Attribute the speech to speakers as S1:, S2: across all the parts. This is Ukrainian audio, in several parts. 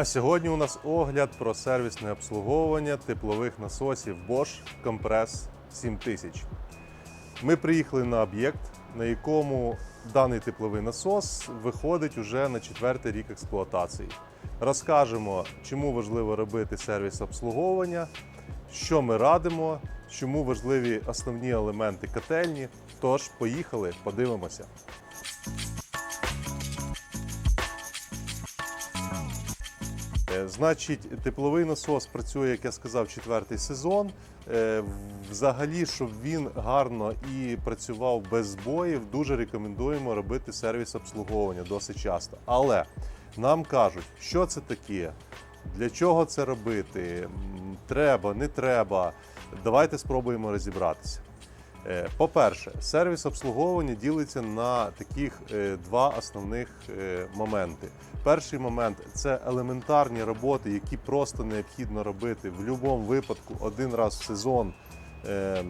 S1: А сьогодні у нас огляд про сервісне обслуговування теплових насосів Bosch Compress 7000. Ми приїхали на об'єкт, на якому даний тепловий насос виходить уже на четвертий рік експлуатації. Розкажемо, чому важливо робити сервіс обслуговування, що ми радимо, чому важливі основні елементи котельні. Тож, поїхали, подивимося. Значить, тепловий насос працює, як я сказав, четвертий сезон. Е, Взагалі, щоб він гарно і працював без збоїв, дуже рекомендуємо робити сервіс обслуговування досить часто. Але нам кажуть, що це таке, для чого це робити, треба, не треба. Давайте спробуємо розібратися. Е, По-перше, сервіс обслуговування ділиться на таких е, два основних е, моменти. Перший момент це елементарні роботи, які просто необхідно робити в будь-якому випадку один раз в сезон. Е,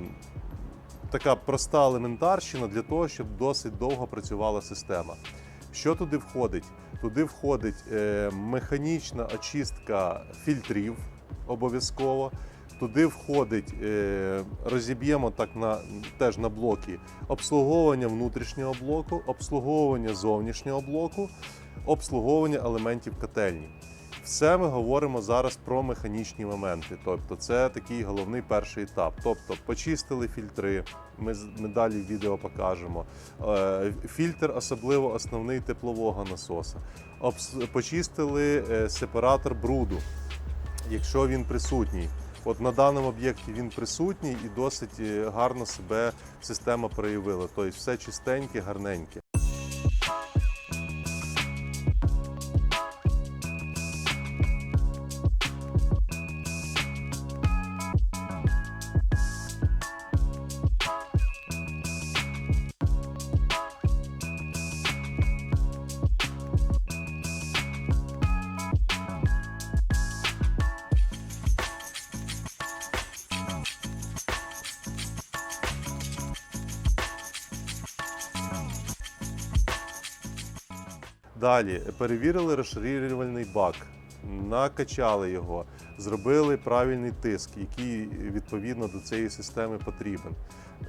S1: Така проста елементарщина для того, щоб досить довго працювала система. Що туди входить? Туди входить механічна очистка фільтрів обов'язково. Туди входить, е, розіб'ємо так на теж на блоки обслуговування внутрішнього блоку, обслуговування зовнішнього блоку, обслуговування елементів котельні. Все ми говоримо зараз про механічні моменти. Тобто, це такий головний перший етап. Тобто, почистили фільтри. Ми, ми далі відео покажемо. Е, Фільтр, особливо основний теплового насоса. Почистили е, сепаратор бруду, якщо він присутній. От на даному об'єкті він присутній і досить е, гарно себе система проявила. Тобто все чистеньке, гарненьке. Далі перевірили розширювальний бак, накачали його, зробили правильний тиск, який відповідно до цієї системи потрібен.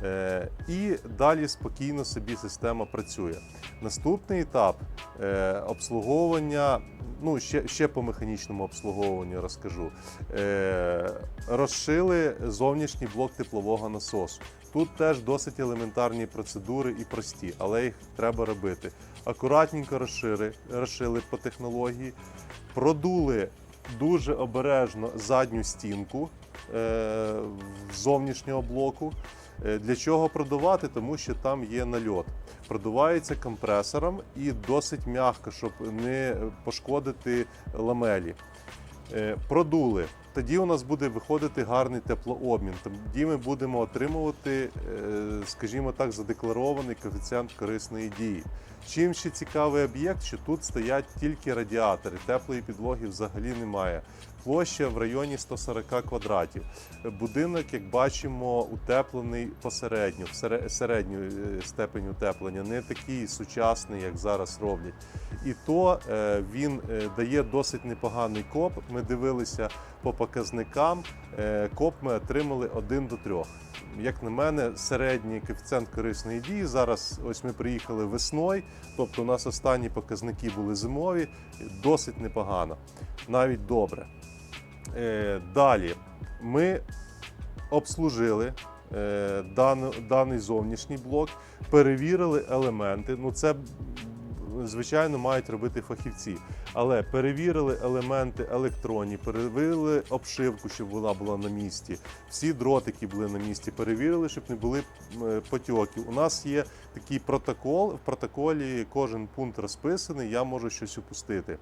S1: Е, І далі спокійно собі система працює. Наступний етап е, обслуговування. Ну, ще, ще по механічному обслуговуванню розкажу. Е, розшили зовнішній блок теплового насосу. Тут теж досить елементарні процедури і прості, але їх треба робити. Акуратненько розшили, розшили по технології, продули дуже обережно задню стінку е, зовнішнього блоку. Е, Для чого продувати? Тому що там є нальот. Продувається компресором і досить м'яко, щоб не пошкодити ламелі. Е, Продули. Тоді у нас буде виходити гарний теплообмін. Тоді ми будемо отримувати, е, скажімо так, задекларований коефіцієнт корисної дії. Чим ще цікавий об'єкт, що тут стоять тільки радіатори, теплої підлоги взагалі немає. Площа в районі 140 квадратів. Будинок, як бачимо, утеплений посередньо, в сере- середню е, степень утеплення, не такий сучасний, як зараз роблять. І то е, він е, дає досить непоганий коп. Ми дивилися по показникам. Е, Коп ми отримали 1 до 3. Як на мене, середній коефіцієнт корисної дії. Зараз ось ми приїхали весною, тобто у нас останні показники були зимові, досить непогано, навіть добре. Далі ми обслужили даний зовнішній блок, перевірили елементи. Ну, це, звичайно, мають робити фахівці. Але перевірили елементи електронні, перевірили обшивку, щоб вона була на місці. Всі дротики були на місці, перевірили, щоб не були е, потьоків. У нас є такий протокол. В протоколі кожен пункт розписаний, я можу щось упустити.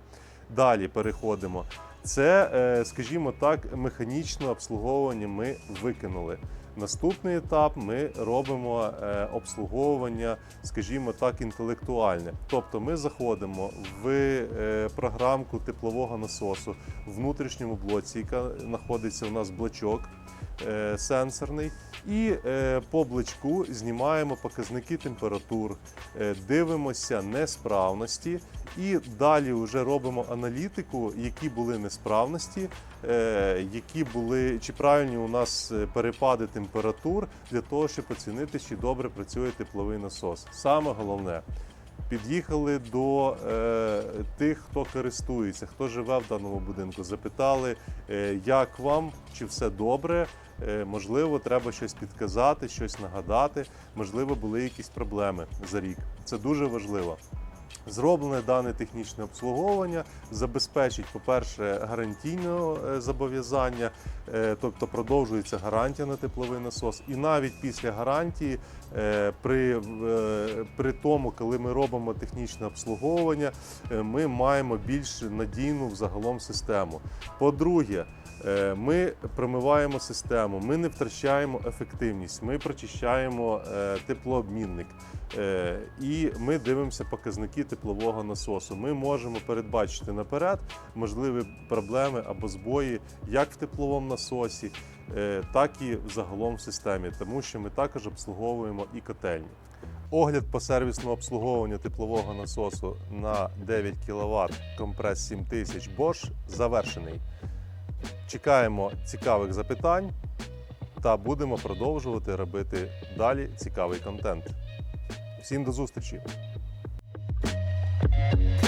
S1: Далі переходимо. Це, е, скажімо так, механічне обслуговування ми викинули. Наступний етап ми робимо е, обслуговування, скажімо так, інтелектуальне. Тобто ми заходимо в е, програмку теплового насосу в внутрішньому блоці, яка знаходиться у нас блочок. Е, сенсорний. І е, по бличку знімаємо показники температур, е, дивимося несправності і далі вже робимо аналітику, які були несправності, які були чи правильні у нас перепади температур для того, щоб оцінити, чи добре працює тепловий насос. Саме головне. Під'їхали до е, тих, хто користується, хто живе в даному будинку. Запитали, е, як вам, чи все добре. Е, можливо, треба щось підказати, щось нагадати. Можливо, були якісь проблеми за рік. Це дуже важливо. Зроблене дане технічне обслуговування забезпечить, по-перше, гарантійне е, зобов'язання, е, тобто продовжується гарантія на тепловий насос. І навіть після гарантії, е, при, при тому, коли ми робимо технічне обслуговування, ми маємо більш надійну взагалом систему. По-друге, ми промиваємо систему, ми не втрачаємо ефективність, ми прочищаємо теплообмінник. І ми дивимося показники теплового насосу. Ми можемо передбачити наперед можливі проблеми або збої як в тепловому насосі, е, так і загалом в системі, тому що ми також обслуговуємо і котельні. Огляд по сервісному обслуговуванню теплового насосу на 9 кВт компрес 7000 Bosch завершений. Чекаємо цікавих запитань та будемо продовжувати робити далі цікавий контент. Всім до зустрічі! Thank you.